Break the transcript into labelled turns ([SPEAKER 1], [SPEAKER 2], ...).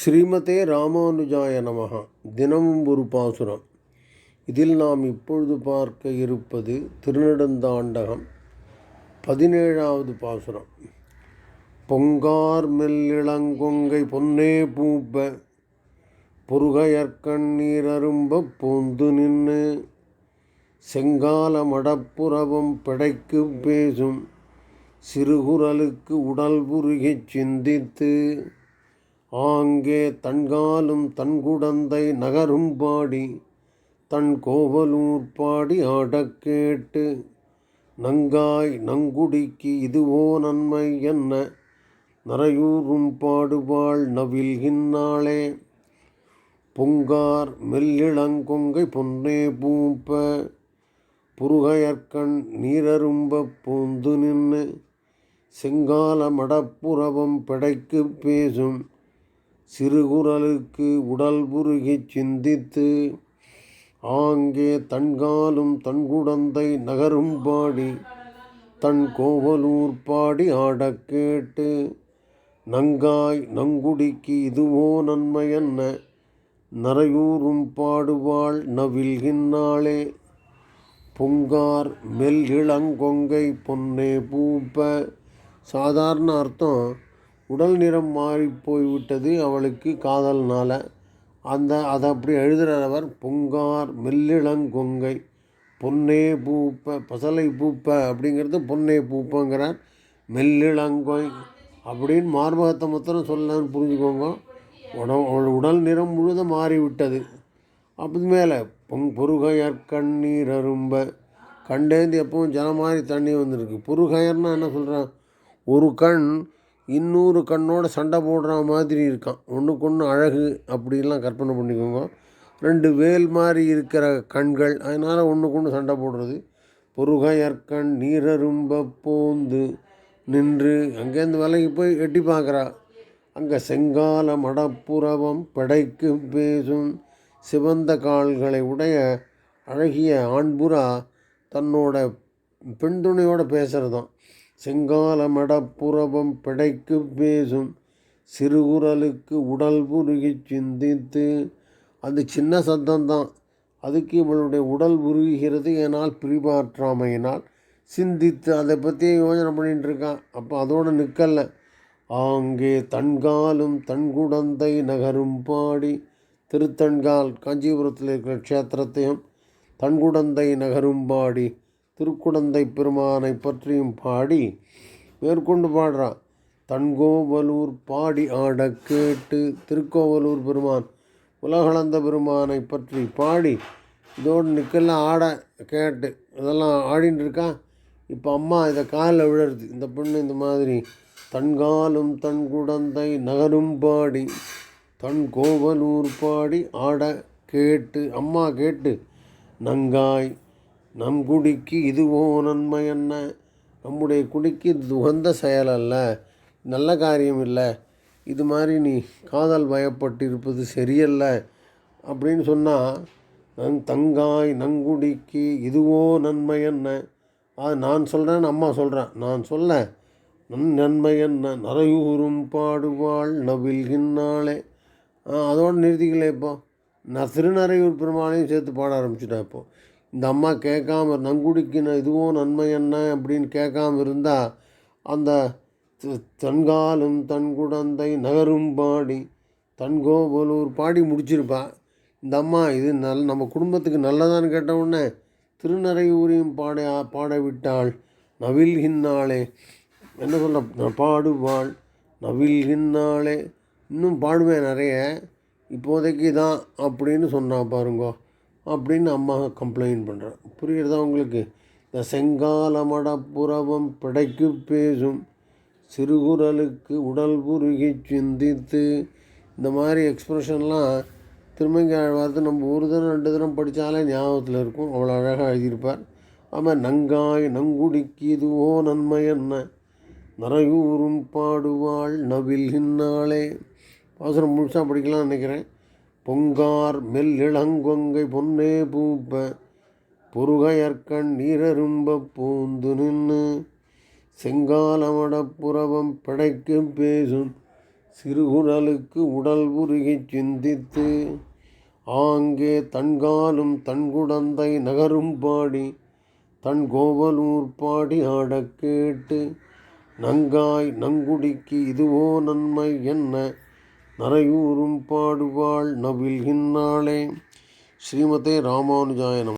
[SPEAKER 1] ஸ்ரீமதே ராமானுஜாய நமகா தினமும் ஒரு பாசுரம். இதில் நாம் இப்பொழுது பார்க்க இருப்பது திருநெடுந்தாண்டகம் பதினேழாவது பாசுரம். பொங்கார் மெல்லிளங்கொங்கை பொன்னே பூப்ப பொறுகையற்கண்ணீர் அரும்ப பூந்து நின்று செங்கால மடப்புறவம் பிடைக்கு பேசும் சிறுகுரலுக்கு உடல் புருகிச் சிந்தித்து ஆங்கே தன்காலும் தன்குடந்தை நகரும் பாடி தன் கோவலூர் பாடி ஆடக்கேட்டு நங்காய் நங்குடிக்கு இதுவோ நன்மை என்ன? நரையூரும் பாடுவாள் நவில்கின்னாளே பொங்கார் மெல்லிளங்கொங்கை பொன்னே பூப்ப புருகையற்கண் நீரரும்ப பூந்து நின்று செங்கால மடப்புறவம் பிடைக்கு பேசும். சிறுகுரலுக்கு உடல் புருகிச் சிந்தித்து ஆங்கே தன்காலும் தன்குடந்தை நகரும் பாடி தன் கோவலூர் பாடி ஆடக் கேட்டு நங்காய் நங்குடிக்கு இதுவோ நன்மை என்ன நரையூரும் பாடுவாள் நவில்கின்னாளே பொங்கார் மெல் இளங்கொங்கை பொன்னே பூப்ப. சாதாரண அர்த்தம். உடல் நிறம் மாறி போய்விட்டது அவளுக்கு காதல்னால். அந்த அதை அப்படி எழுதுகிறவர் பொங்கார் மெல்லிளங்கொங்கை பொன்னே பூப்ப பசலை பூப்ப அப்படிங்கிறது பொன்னே பூப்பங்கிறார். மெல்லிளங்கொய் அப்படின்னு மார்பகத்தை மாத்திரம் சொல்லலான்னு புரிஞ்சுக்கோங்க. உட அவள் உடல் நிறம் முழுதும் மாறிவிட்டது. அப்படி மேலே பொங் பொறுகையர் கண்ணீர் அரும்ப கண்டேந்து எப்பவும் ஜலம் மாதிரி தண்ணி வந்திருக்கு. பொறுகையர்னா என்ன சொல்கிறான் ஒரு கண் இன்னொரு கண்ணோட சண்டை போடுற மாதிரி இருக்கான். ஒன்றுக்கு ஒன்று அழகு அப்படிலாம் கற்பனை பண்ணிக்கோங்க. ரெண்டு வேல் மாதிரி இருக்கிற கண்கள் அதனால் ஒன்றுக்கு ஒன்று சண்டை போடுறது. பொறுகையற்கண் நீரரும்ப போந்து நின்று அங்கேருந்து விலைக்கு போய் எட்டி பார்க்குறா. அங்கே செங்கால மடப்புறவம் படைக்கு பேசும் சிவந்த கால்களை உடைய அழகிய ஆண்புறா தன்னோட பெண் துணையோடு பேசுகிறதான் செங்கால மடப்புறவம் பிடைக்கு பேசும். சிறுகுரலுக்கு உடல் புருகி சிந்தித்து அது சின்ன சத்தம்தான். அதுக்கு இவளுடைய உடல் உருகுகிறது ஏனால் பிரிபாற்றாமையினால் சிந்தித்து அதை பற்றி யோசனை பண்ணிகிட்டு இருக்கான் அப்போ அதோடு நிற்கல ஆங்கே தன்காலும் தன்குடந்தை நகரும் பாடி திருத்தன்கால் காஞ்சிபுரத்தில் இருக்கிற க்ஷேத்திரத்தையும் தன்குடந்தை நகரும் பாடி திருக்குடந்தை பெருமானை பற்றியும் பாடி மேற்கொண்டு பாடுறான். தன்கோவலூர் பாடி ஆட கேட்டு திருக்கோவலூர் பெருமான் உலகளந்த பெருமானை பற்றி பாடி இதோடு நிற்கலாம் ஆட கேட்டு இதெல்லாம் ஆடின்னு இருக்கா? இப்போ அம்மா இதை காலில் விழருது. இந்த பொண்ணு இந்த மாதிரி தன்காலும் தன் குடந்தை நகரும் பாடி தன் கோவலூர் பாடி ஆட கேட்டு அம்மா கேட்டு நங்காய் நம் குடிக்கு இதுவோ நன்மை என்ன? நம்முடைய குடிக்கு இது உகந்த செயல் அல்ல. நல்ல காரியம் இல்லை. இது மாதிரி நீ காதல் பயப்பட்டிருப்பது சரியல்ல. அப்படின்னு சொன்னால் நன் தங்காய் நங்குடிக்கு இதுவோ நன்மை என்ன? அது நான் சொல்கிறேன்னு அம்மா சொல்கிறேன் நான் சொல்ல நன் நன்மை என்ன? நரையூரும் பாடுவாள் நவில்கின்னாளே அதோடு நிறுத்திக்கல இப்போ. நான் திருநறையூர் பெருமாளையும் சேர்த்து பாட ஆரம்பிச்சுட்டேன் இப்போது இந்த அம்மா கேட்காம நங்குடிக்கின இதுவும் நன்மை என்ன அப்படின்னு கேட்காம இருந்தால் அந்த தன்காலும் தன் குடந்தை நகரும் பாடி தன்கோபலூர் பாடி முடிச்சிருப்பா. இந்த அம்மா இது நல் நம்ம குடும்பத்துக்கு நல்லதான்னு கேட்டவுடனே திருநறையூரையும் பாட பாடவிட்டாள். நவில்கின்னாளே என்ன சொல்ல பாடுவாள். நவில்கின்னாளே இன்னும் பாடுவேன் நிறைய. இப்போதைக்கு தான் அப்படின்னு சொன்னா பாருங்கோ. அப்படின்னு அம்மா கம்ப்ளைண்ட் பண்ணுறேன் புரியுறதா உங்களுக்கு? இந்த செங்கால மடப்புறவம் பிடைக்கு பேசும். சிறுகுரலுக்கு உடல் புருகி சிந்தித்து. இந்த மாதிரி எக்ஸ்ப்ரெஷன்லாம் திருமங்க ஆழ்வார்த்து நம்ம ஒரு தினம் ரெண்டு தினம் படித்தாலே ஞாபகத்தில் இருக்கும். அவ்வளோ அழகாக எழுதியிருப்பார். ஆமாம் நங்காய் நங்குடிக்கு இதுவோ நன்மை என்ன? நரையூரும் பாடுவாள் நவில்கின்னாளே பாசுரம் முழுசாக படிக்கலாம்னு நினைக்கிறேன். பொங்கார் மெல்லிளங்கொங்கை பொன்னே பூப்ப பொறுகையற்கண் நீரரும்ப பூந்து நின்று செங்காலமடப்புறவம் பிடைக்கும் பேசும் சிறுகுடலுக்கு உடல் உருகிச் சிந்தித்து ஆங்கே தன்காலும் தன்குடந்தை நகரும் பாடி தன் கோவலூர் பாடி ஆடக் கேட்டு நங்காய் நங்குடிக்கு இதுவோ நன்மை என்ன? நரையூரும் பாடுவாள் நவில்கின்னாளே ஸ்ரீமதே ராமானுஜாய நம.